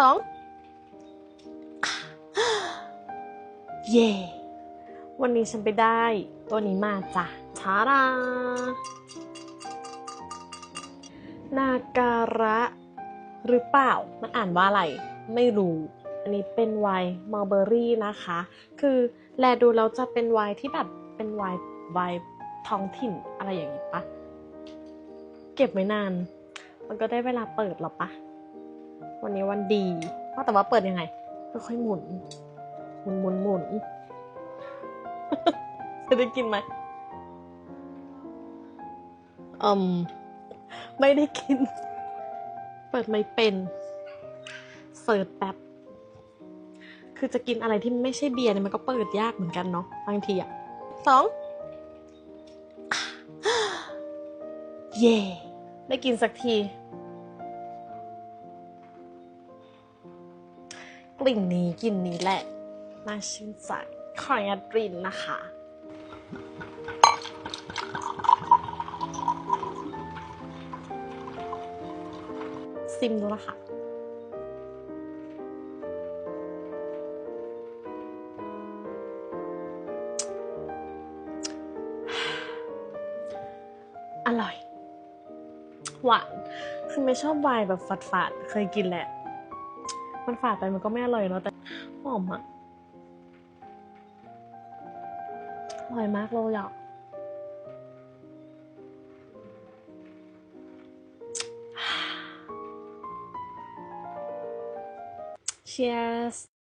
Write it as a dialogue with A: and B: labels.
A: สองเย่วันนี้ฉันไปได้ตัวนี้มาจ้ะชาดานาการะ หรือเปล่า มันอ่านว่าอะไร ไม่รู้ อันนี้เป็นไวน์มัลเบอรี่นะคะ คือแลดูแล้วจะเป็นไวน์ที่แบบเป็นไวน์ไวน์ท้องถิ่นอะไรอย่างนี้ปะ เก็บไว้นาน มันก็ได้เวลาเปิดแล้วปะ วันนี้วันดีว่าแต่ว่าเปิดยังไงค่อยๆหมุน หมุนหมุนหมุนจะได้กินไหมอืมไม่ได้กิน เปิดไม่เป็น เสิร์ชแป๊บ คือจะกินอะไรที่ไม่ใช่เบียร์เนี่ยมันก็เปิดยากเหมือนกันเนาะบางทีอะสองเย่ได้กินสักที กลิ่นนี้กลิ่นนี้แหละน่าชื่นใจขออนุญาตกลิ่นนะคะ ซิมดูนะคะอร่อย หวาน คือไม่ชอบไวน์แบบฝาดๆ เคยกินแหละ มันฝาดไปมันก็ไม่อร่อยเนาะแต่หอมอะอร่อยมากเลยอะเชียส